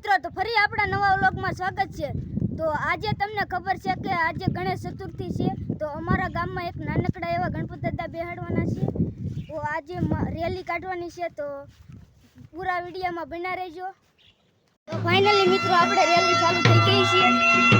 મિત્રો, તો ફરી આપણા નવા વ્લોગમાં સ્વાગત છે. તો આજે તમને ખબર છે કે આજે ગણેશ ચતુર્થી છે. તો અમારા ગામમાં એક નાનકડા એવા ગણપતિ દાદા બેહાડવાના છે. તો આજે રેલી કાઢવાની છે, તો પૂરા વિડીયોમાં બના રહેજો. તો ફાઇનલી મિત્રો, આપણે રેલી ચાલુ થઈ ગઈ છે.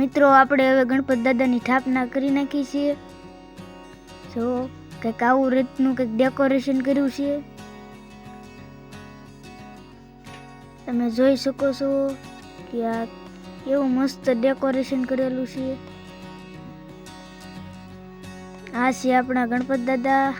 મિત્રો, આપણે હવે ગણપત દાદાની સ્થાપના કરી નાખી છીએ જો કંઈક આવું રીતનું કંઈક ડેકોરેશન કર્યું છે. તમે જોઈ શકો છો કે આ એવું મસ્ત ડેકોરેશન કરેલું છે. આ છે આપણા ગણપત દાદા.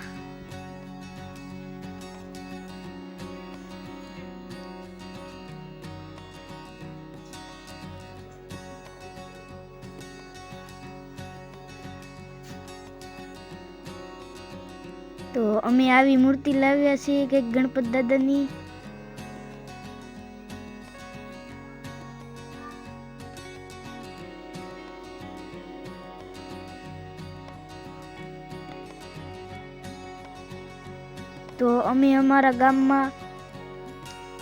તો અમે આવી મૂર્તિ લાવ્યા છીએ કંઈક ગણપત દાદાની. તો અમે અમારા ગામમાં,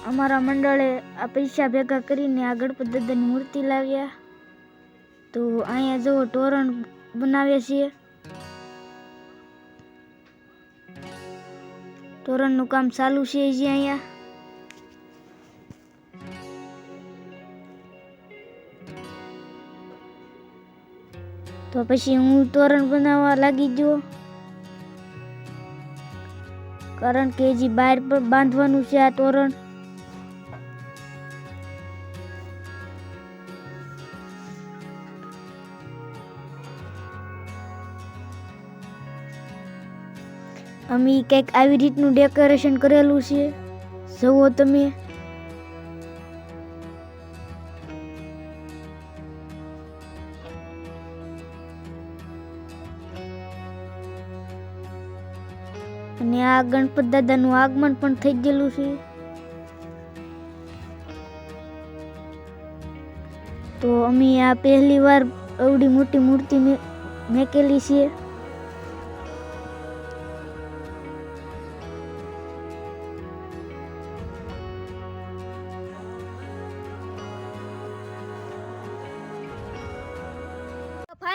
અમારા મંડળે આ પૈસા ભેગા કરીને આ ગણપત દાદાની મૂર્તિ લાવ્યા. તો અહીંયા જો તોરણ બનાવીએ છીએ. તોરણનું કામ ચાલુ છે હજી અહીંયા. તો પછી હું તોરણ બનાવવા લાગી ગયો. કારણ કે હજી બહાર પણ બાંધવાનું છે આ તોરણ. અમે કંઈક આવી રીતનું ડેકોરેશન કરેલું છે. જુઓ તમે. અને આ ગણપત દાદાનું આગમન પણ થઈ ગયેલું છે. તો અમે આ પહેલી વાર અવડી મોટી મૂર્તિ મેકેલી છે.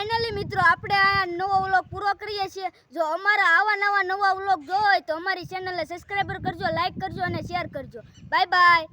ફાઇનલી મિત્રો, આપણે આ નવો વ્લોગ પૂરો કરીએ છીએ. જો અમારા આવા નવા નવા વ્લોગ જોવો હોય તો અમારી ચેનલને સબસ્ક્રાઈબર કરજો લાઈક કરજો અને શેર કરજો. Bye bye